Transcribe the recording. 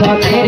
পথের